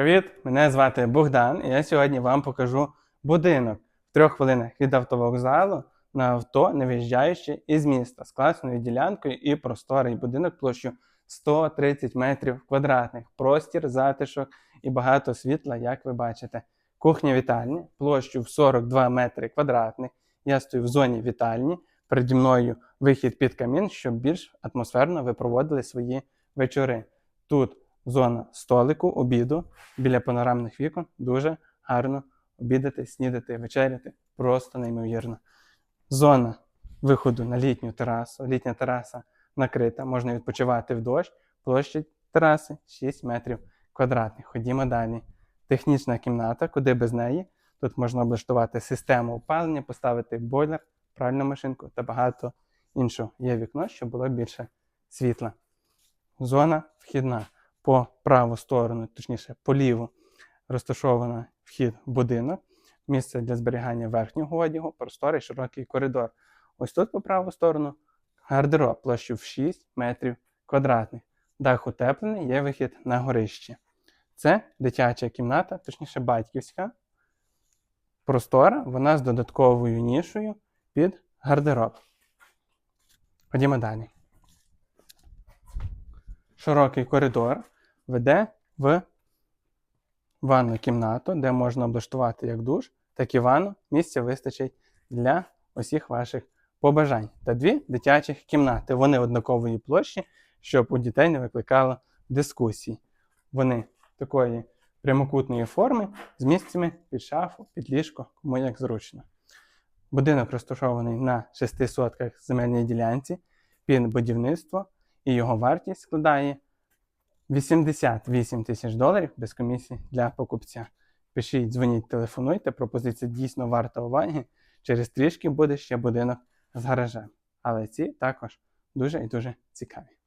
Привіт! Мене звати Богдан, і я сьогодні вам покажу будинок в трьох хвилинах від автовокзалу на авто, не виїжджаючи із міста з класною ділянкою і просторий будинок площею 130 метрів квадратних, простір, затишок і багато світла, як ви бачите. Кухня вітальні площею в 42 метри квадратних. Я стою в зоні вітальні. Переді мною вихід під камін, щоб більш атмосферно ви проводили свої вечори. Тут зона столику, обіду біля панорамних вікон. Дуже гарно обідати, снідати, вечеряти. Просто неймовірно. Зона виходу на літню терасу. Літня тераса накрита, можна відпочивати в дощ. Площадь тераси 6 метрів квадратних. Ходімо далі. Технічна кімната, куди без неї. Тут можна облаштувати систему опалення, поставити бойлер, пральну машинку та багато іншого. Є вікно, щоб було більше світла. Зона вхідна по праву сторону, точніше, по ліву, розташована вхід в будинок, місце для зберігання верхнього одягу, просторий широкий коридор. Ось тут по праву сторону гардероб площу в 6 метрів квадратних. Дах утеплений, є вихід на горище. Це дитяча кімната, точніше батьківська. Простора, вона з додатковою нішою під гардероб. Ходімо далі. Широкий коридор веде в ванну кімнату, де можна облаштувати як душ, так і ванну. Місця вистачить для усіх ваших побажань. Та дві дитячих кімнати. Вони однакової площі, щоб у дітей не викликало дискусій. Вони такої прямокутної форми з місцями під шафу, під ліжко, кому як зручно. Будинок розташований на 6 сотках земельній ділянці під будівництво, і його вартість складає 88 тисяч доларів без комісії для покупця. Пишіть, дзвоніть, телефонуйте. Пропозиція дійсно варта уваги. Через трішки буде ще будинок з гаражем. Але ці також дуже і дуже цікаві.